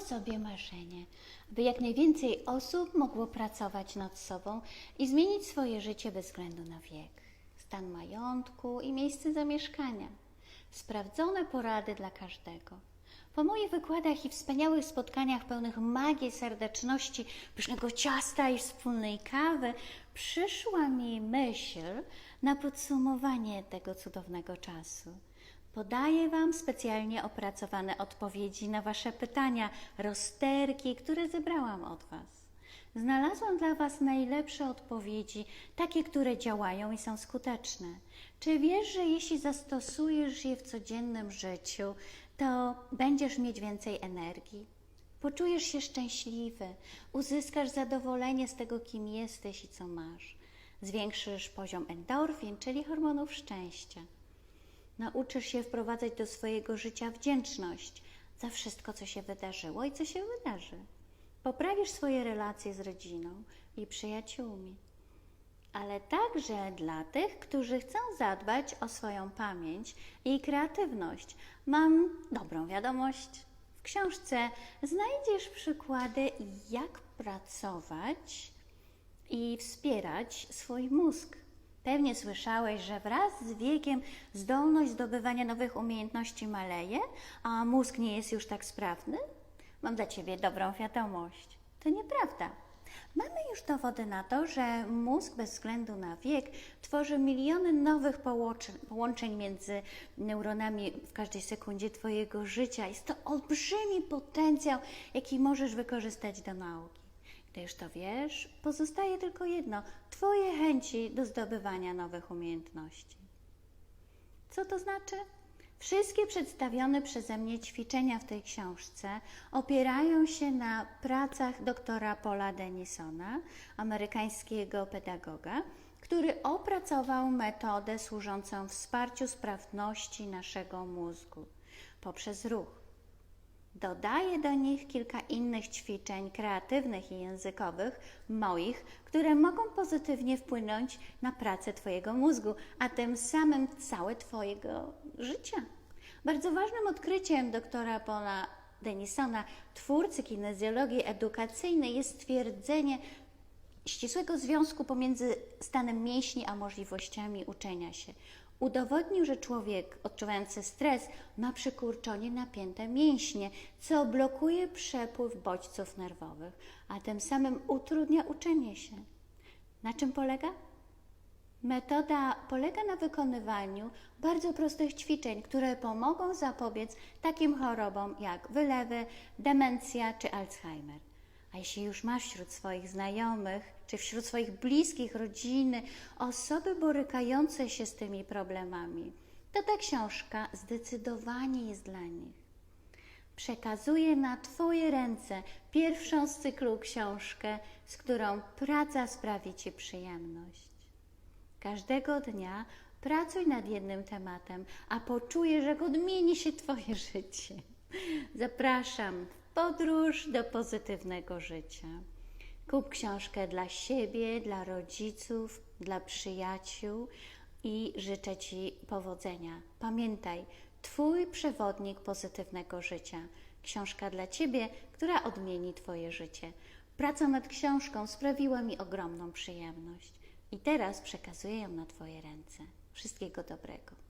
sobie marzenie, by jak najwięcej osób mogło pracować nad sobą i zmienić swoje życie bez względu na wiek, stan majątku i miejsce zamieszkania. Sprawdzone porady dla każdego. Po moich wykładach i wspaniałych spotkaniach pełnych magii, serdeczności, pysznego ciasta i wspólnej kawy przyszła mi myśl na podsumowanie tego cudownego czasu. Podaję Wam specjalnie opracowane odpowiedzi na Wasze pytania, rozterki, które zebrałam od Was. Znalazłam dla Was najlepsze odpowiedzi, takie, które działają i są skuteczne. Czy wiesz, że jeśli zastosujesz je w codziennym życiu, to będziesz mieć więcej energii? Poczujesz się szczęśliwy, uzyskasz zadowolenie z tego, kim jesteś i co masz. Zwiększysz poziom endorfin, czyli hormonów szczęścia. Nauczysz się wprowadzać do swojego życia wdzięczność za wszystko, co się wydarzyło i co się wydarzy. Poprawisz swoje relacje z rodziną i przyjaciółmi. Ale także dla tych, którzy chcą zadbać o swoją pamięć i kreatywność, mam dobrą wiadomość. W książce znajdziesz przykłady, jak pracować i wspierać swój mózg. Pewnie słyszałeś, że wraz z wiekiem zdolność zdobywania nowych umiejętności maleje, a mózg nie jest już tak sprawny? Mam dla Ciebie dobrą wiadomość. To nieprawda. Mamy już dowody na to, że mózg bez względu na wiek tworzy miliony nowych połączeń, między neuronami w każdej sekundzie Twojego życia. Jest to olbrzymi potencjał, jaki możesz wykorzystać do nauki. Gdy już to wiesz, pozostaje tylko jedno Twoje chęci do zdobywania nowych umiejętności. Co to znaczy? Wszystkie przedstawione przeze mnie ćwiczenia w tej książce opierają się na pracach doktora Paula Denisona, amerykańskiego pedagoga, który opracował metodę służącą wsparciu sprawności naszego mózgu poprzez ruch. Dodaję do nich kilka innych ćwiczeń kreatywnych i językowych, moich, które mogą pozytywnie wpłynąć na pracę Twojego mózgu, a tym samym całe Twojego życia. Bardzo ważnym odkryciem doktora Paula Denisona, twórcy kinezjologii edukacyjnej, jest stwierdzenie ścisłego związku pomiędzy stanem mięśni a możliwościami uczenia się. Udowodnił, że człowiek odczuwający stres ma przykurczone napięte mięśnie, co blokuje przepływ bodźców nerwowych, a tym samym utrudnia uczenie się. Na czym polega? Metoda polega na wykonywaniu bardzo prostych ćwiczeń, które pomogą zapobiec takim chorobom jak wylewy, demencja czy Alzheimer. A jeśli już masz wśród swoich znajomych, czy wśród swoich bliskich, rodziny, osoby borykające się z tymi problemami, to ta książka zdecydowanie jest dla nich. Przekazuję na Twoje ręce pierwszą z cyklu książkę, z którą praca sprawi Ci przyjemność. Każdego dnia pracuj nad jednym tematem, a poczujesz, jak odmieni się Twoje życie. Zapraszam podróż do pozytywnego życia. Kup książkę dla siebie, dla rodziców, dla przyjaciół i życzę Ci powodzenia. Pamiętaj, Twój przewodnik pozytywnego życia. Książka dla Ciebie, która odmieni Twoje życie. Praca nad książką sprawiła mi ogromną przyjemność i teraz przekazuję ją na Twoje ręce. Wszystkiego dobrego.